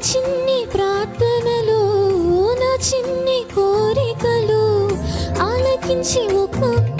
చిన్ని ప్రార్థనలు నా చిన్ని కోరికలు ఆలకించి ఒక్కొక్క